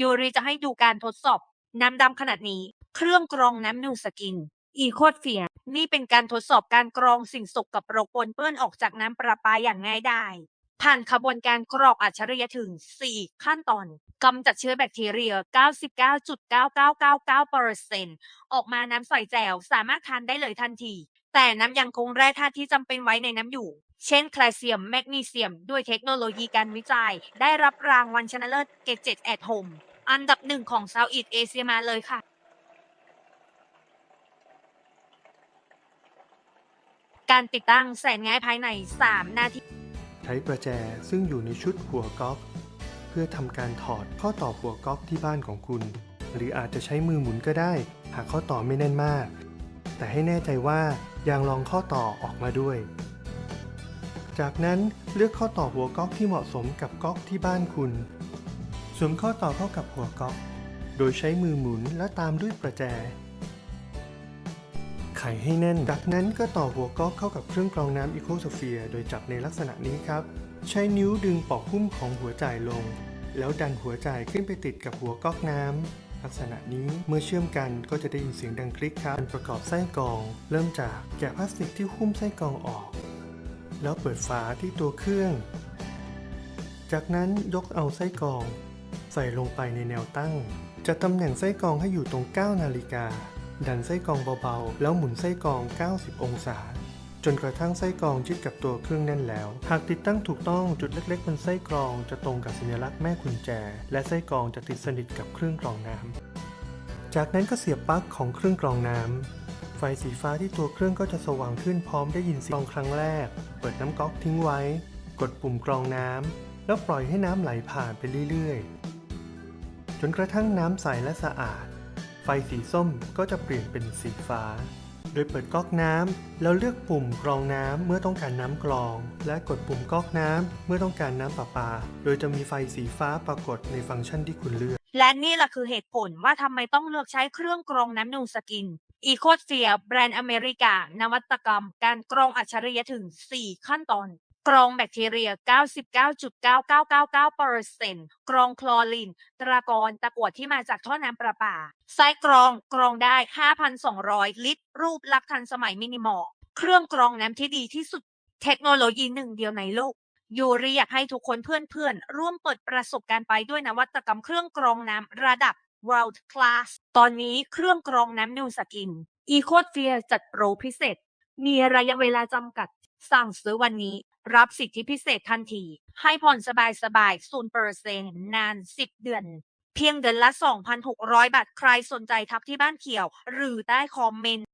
ยูริจะให้ดูการทดสอบน้ำดำขนาดนี้ เครื่องกรองน้ำนูสกิน อีโคดเฟียนี่เป็นการทดสอบการกรองสิ่งสกปรกปนเปื้อนออกจากน้ำประปาอย่างง่ายดายผ่านขบวนการกรอกอัจฉริยะถึง 4 ขั้นตอนกำจัดเชื้อแบคทีเรีย 99.9999%ออกมาน้ำใสแจ่วสามารถทานได้เลยทันที แต่น้ำยังคงแร่ธาตุที่จำเป็นไว้ในน้ำอยู่ เช่นแคลเซียมแมกนีเซียม ด้วยเทคโนโลยีการวิจัย ได้รับรางวัลชนะเลิศเกตเจ็ดแอทโฮมอันดับหนึ่งของเซาท์อีสเอเชียมาเลยค่ะการติดตั้งแสนง่ายภายใน 3 นาที ใช้ประแจซึ่งอยู่ในชุดหัวก๊อกเพื่อทำการถอดข้อต่อหัวก๊อกที่บ้านของคุณ หรืออาจจะใช้มือหมุนก็ได้ หากข้อต่อไม่แน่นมาก แต่ให้แน่ใจว่ายางรองข้อต่อออกมาด้วย จากนั้นเลือกข้อต่อหัวก๊อกที่เหมาะสมกับก๊อกที่บ้านคุณสวมข้อต่อเข้ากับหัวก๊อก โดยใช้มือหมุนและตามด้วยประแจ ไขให้แน่น จากนั้นก็ต่อหัวก๊อกเข้ากับเครื่องกรองน้ำอีโคโซเฟียโดยจับในลักษณะนี้ครับ ใช้นิ้วดึงปอกหุ้มของหัวจ่ายลง แล้วดันหัวจ่ายขึ้นไปติดกับหัวก๊อกน้ำลักษณะนี้เมื่อเชื่อมกันก็จะได้ยินเสียงดังคลิกครับการประกอบไส้กรอง เริ่มจากแกะพลาสติกที่หุ้มไส้กรองออก แล้วเปิดฝาที่ตัวเครื่อง จากนั้นยกเอาไส้กรองใส่ลงไปในแนวตั้งจัดตำแหน่งไส้กรองให้อยู่ตรง 9 นาฬิกา ดันไส้กรองเบาๆ แล้วหมุนไส้กรอง 90 องศา จนกระทั่งไส้กรองชิดกับตัวเครื่องแน่นแล้ว หากติดตั้งถูกต้องจุดเล็กๆบนไส้กรองจะตรงกับสัญลักษณ์แม่กุญแจ และไส้กรองจะติดสนิทกับเครื่องกรองน้ำจากนั้นก็เสียบปลั๊กของเครื่องกรองน้ำ ไฟสีฟ้าที่ตัวเครื่องก็จะสว่างขึ้นพร้อมได้ยินเสียงกรองครั้งแรก เปิดน้ำก๊อกทิ้งไว้ กดปุ่มกรองน้ำ แล้วปล่อยให้น้ำไหลผ่านไปเรื่อยๆ จนกระทั่งน้ำใสและสะอาด ไฟสีส้มก็จะเปลี่ยนเป็นสีฟ้า โดยเปิดก๊อกน้ำแล้วเลือกปุ่มกรองน้ำเมื่อต้องการน้ำกรอง และกดปุ่มก๊อกน้ำเมื่อต้องการน้ำประปา โดยจะมีไฟสีฟ้าปรากฏในฟังก์ชันที่คุณเลือก และนี่แหละคือเหตุผลว่าทำไมต้องเลือกใช้เครื่องกรองน้ำนูสกิน อีโคเฟียแบรนด์อเมริกา นวัตกรรม การกรองอัจฉริยะถึง 4 ขั้นตอน กรองแบคทีเรีย 99.9999%กรองคลอรีนตรากรตะกั่วที่มาจากท่อน้ำประปาไส้กรองกรองได้ 5,200 ลิตร รูปลักษณ์ทันสมัยมินิมอล เครื่องกรองน้ำที่ดีที่สุด เทคโนโลยีหนึ่งเดียวในโลกยูริอยากให้ทุกคนเพื่อนๆ ร่วมเปิดประสบการณ์ไปด้วยนวัตกรรมเครื่องกรองน้ำระดับ world class ตอนนี้เครื่องกรองน้ำนิวสกิน e c o d f e a r จัดโปรพิเศษ มีระยะเวลาจำกัด สั่งซื้อวันนี้ รับสิทธิพิเศษทันที ให้ผ่อนสบายๆ0%นาน 10 เดือน เพียงเดือนละ 2,600 บาท ใครสนใจทับที่บ้านเขียว หรือใต้คอมเมนต์